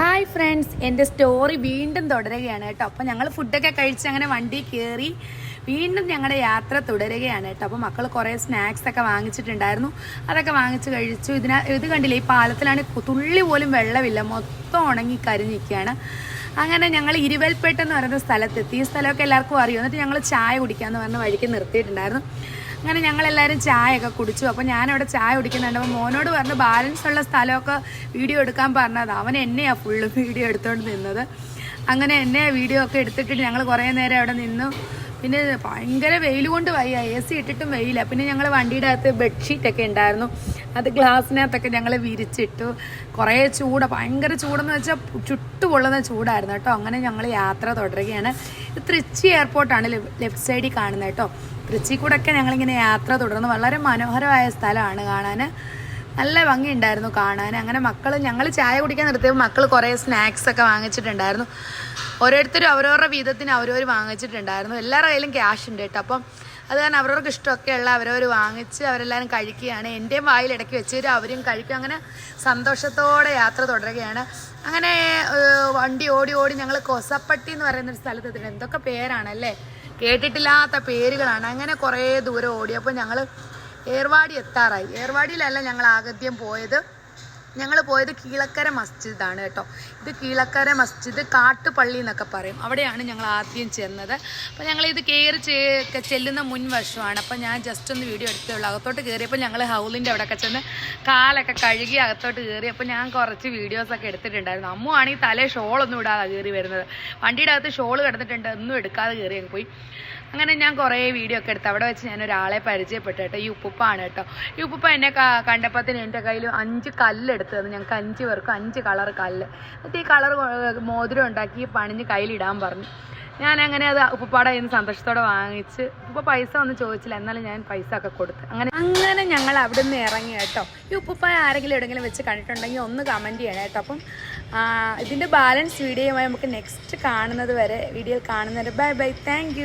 Hi friends എന്റെ story വീണ്ടും തുടരുകയാണ് കേട്ടോ. അപ്പോൾ ഞങ്ങൾ ഫുഡൊക്കെ കഴിച്ച് അങ്ങനെ വണ്ടി കയറി വീണ്ടും ഞങ്ങളുടെ യാത്ര തുടരുകയാണ് കേട്ടോ. അപ്പോൾ മക്കൾ കുറേ സ്നാക്സ് ഒക്കെ വാങ്ങിച്ചിട്ടുണ്ടായിരുന്നു. അതൊക്കെ വാങ്ങിച്ച് കഴിച്ചു. ഇതിന ഇത് കണ്ടില്ലേ ഈ പാലത്തിലാണ് തുള്ളി പോലും വെള്ളമില്ല. മൊത്തം ഉണങ്ങി കരിഞ്ഞിരിക്കുകയാണ്. അങ്ങനെ ഞങ്ങൾ ഇരുവൽപേട്ട് പറയുന്ന സ്ഥലത്തെത്തി. ഈ സ്ഥലമൊക്കെ എല്ലാവർക്കും അറിയും. എന്നിട്ട് ഞങ്ങൾ ചായ കുടിക്കാമെന്ന് പറഞ്ഞ് വഴിക്ക് നിർത്തിയിട്ടുണ്ടായിരുന്നു. അങ്ങനെ ഞങ്ങളെല്ലാവരും ചായയൊക്കെ കുടിച്ചു. അപ്പോൾ ഞാനവിടെ ചായ കുടിക്കുന്നുണ്ട്. അപ്പോൾ മോനോട് പറഞ്ഞു ബാലൻസ് ഉള്ള സ്ഥലമൊക്കെ വീഡിയോ എടുക്കാൻ പറഞ്ഞത്. അവൻ എന്നെയാണ് ഫുള്ള് വീഡിയോ എടുത്തുകൊണ്ട് നിന്നത്. അങ്ങനെ എന്നെ വീഡിയോ ഒക്കെ എടുത്തിട്ട് ഞങ്ങൾ കുറേ നേരം അവിടെ നിന്നു. പിന്നെ ഭയങ്കര വെയിൽ കൊണ്ട് വയ്യ. എ സി ഇട്ടിട്ടും വെയില. പിന്നെ ഞങ്ങൾ വണ്ടിയുടെ അകത്ത് ബെഡ്ഷീറ്റൊക്കെ ഉണ്ടായിരുന്നു അത് ഗ്ലാസ്സിനകത്തൊക്കെ ഞങ്ങൾ വിരിച്ചിട്ടു. കുറേ ചൂട് ഭയങ്കര ചൂടെന്ന് വെച്ചാൽ ചുട്ടുപൊള്ളുന്ന ചൂടായിരുന്നു കേട്ടോ. അങ്ങനെ ഞങ്ങൾ യാത്ര തുടരുകയാണ്. ഇത് തൃച്ചി എയർപോർട്ടാണ് ലെഫ്റ്റ് സൈഡിൽ കാണുന്നത് കേട്ടോ. തൃച്ചി കൂടെയൊക്കെ ഞങ്ങളിങ്ങനെ യാത്ര തുടർന്ന് വളരെ മനോഹരമായ സ്ഥലമാണ് കാണാൻ നല്ല ഭംഗിയുണ്ടായിരുന്നു കാണാൻ. അങ്ങനെ മക്കൾ ഞങ്ങൾ ചായ കുടിക്കാൻ നിർത്തിയപ്പോൾ മക്കൾ കുറേ സ്നാക്സ് ഒക്കെ വാങ്ങിച്ചിട്ടുണ്ടായിരുന്നു. ഓരോരുത്തരും അവരവരുടെ വീതത്തിന് അവരവർ വാങ്ങിച്ചിട്ടുണ്ടായിരുന്നു. എല്ലാവരുടെ കയ്യിലും ക്യാഷ് ഉണ്ട് കേട്ടോ. അപ്പം അത് കാരണം അവരവർക്ക് ഇഷ്ടമൊക്കെയുള്ള അവരവർ വാങ്ങിച്ച് അവരെല്ലാവരും കഴിക്കുകയാണ്. എന്റെയും വായിൽ ഇടയ്ക്ക് വെച്ച് തരും അവരും കഴിക്കും. അങ്ങനെ സന്തോഷത്തോടെ യാത്ര തുടരുകയാണ്. അങ്ങനെ വണ്ടി ഓടി ഓടി ഞങ്ങൾ കൊസപ്പട്ടി എന്ന് പറയുന്ന ഒരു സ്ഥലത്ത് എത്തിയിട്ട് എന്തൊക്കെ പേരാണല്ലേ? കേട്ടിട്ടില്ലാത്ത പേരുകളാണ്. അങ്ങനെ കുറേ ദൂരം ഓടിയപ്പോൾ ഞങ്ങൾ ഏർവാടി എത്താറായി. ഏർവാടിയിലല്ല ഞങ്ങൾ ആദ്യം പോയത്. ഞങ്ങൾ പോയത് കീളക്കര മസ്ജിദാണ് കേട്ടോ. ഇത് കീളക്കര മസ്ജിദ് കാട്ടുപള്ളി എന്നൊക്കെ പറയും. അവിടെയാണ് ഞങ്ങൾ ആദ്യം ചെന്നത്. അപ്പോൾ ഞങ്ങൾ ഇത് കയറി ചെല്ലുന്ന മുൻവശമാണ് അപ്പോൾ ഞാൻ ജസ്റ്റ് ഒന്ന് വീഡിയോ എടുത്തേ ഉള്ളൂ. അകത്തോട്ട് കയറിയപ്പോൾ ഞങ്ങൾ ഹൗലിന്റെ അവിടെയൊക്കെ ചെന്ന് കാലൊക്കെ കഴുകി അകത്തോട്ട് കയറി അപ്പോൾ ഞാൻ കുറച്ച് വീഡിയോസൊക്കെ എടുത്തിട്ടുണ്ടായിരുന്നു. അമ്മു ആണെങ്കിൽ തലേ ഷോളൊന്നും ഇടാതെ കയറി വരുന്നത്. വണ്ടിയുടെ അകത്ത് ഷോൾ കിടന്നിട്ടുണ്ട്. ഒന്നും എടുക്കാതെ കയറി അങ്ങ് പോയി. അങ്ങനെ ഞാൻ കുറേ വീഡിയോ ഒക്കെ എടുത്ത് അവിടെ വെച്ച് ഞാൻ ഒരാളെ പരിചയപ്പെട്ടു കേട്ടോ. ഈ ഉപ്പുപ്പാണ് കേട്ടോ. ഈ ഉപ്പുപ്പ എന്നെ കണ്ടപ്പോൾ തന്നെ എന്റെ കയ്യിൽ അഞ്ച് കല്ലെടുത്ത് തന്നു ഞങ്ങൾക്ക് അഞ്ച് പേർക്കും അഞ്ച് കളർ കല്ല്. എന്നിട്ട് ഈ കളർ മോതിരം ഉണ്ടാക്കി പണിഞ്ഞ് കയ്യിലിടാൻ പറഞ്ഞു. ഞാൻ അങ്ങനെ അത് ഉപ്പുപ്പാടെ നിന്ന് സന്തോഷത്തോടെ വാങ്ങിച്ച് ഉപ്പ പൈസ ഒന്നും ചോദിച്ചില്ല. എന്നാലും ഞാൻ പൈസ ഒക്കെ കൊടുത്ത്. അങ്ങനെ അങ്ങനെ ഞങ്ങൾ അവിടെ നിന്ന് ഇറങ്ങി കേട്ടോ. ഈ ഉപ്പുപ്പായ ആരെങ്കിലും എവിടെയെങ്കിലും വെച്ച് കണ്ടിട്ടുണ്ടെങ്കിൽ ഒന്ന് കമന്റ് ചെയ്യണം കേട്ടോ. അപ്പം ഇതിന്റെ ബാലൻസ് വീഡിയോയുമായി നമുക്ക് നെക്സ്റ്റ് കാണുന്നത് വരെ വീഡിയോയിൽ കാണുന്നത് ബൈ ബൈ താങ്ക്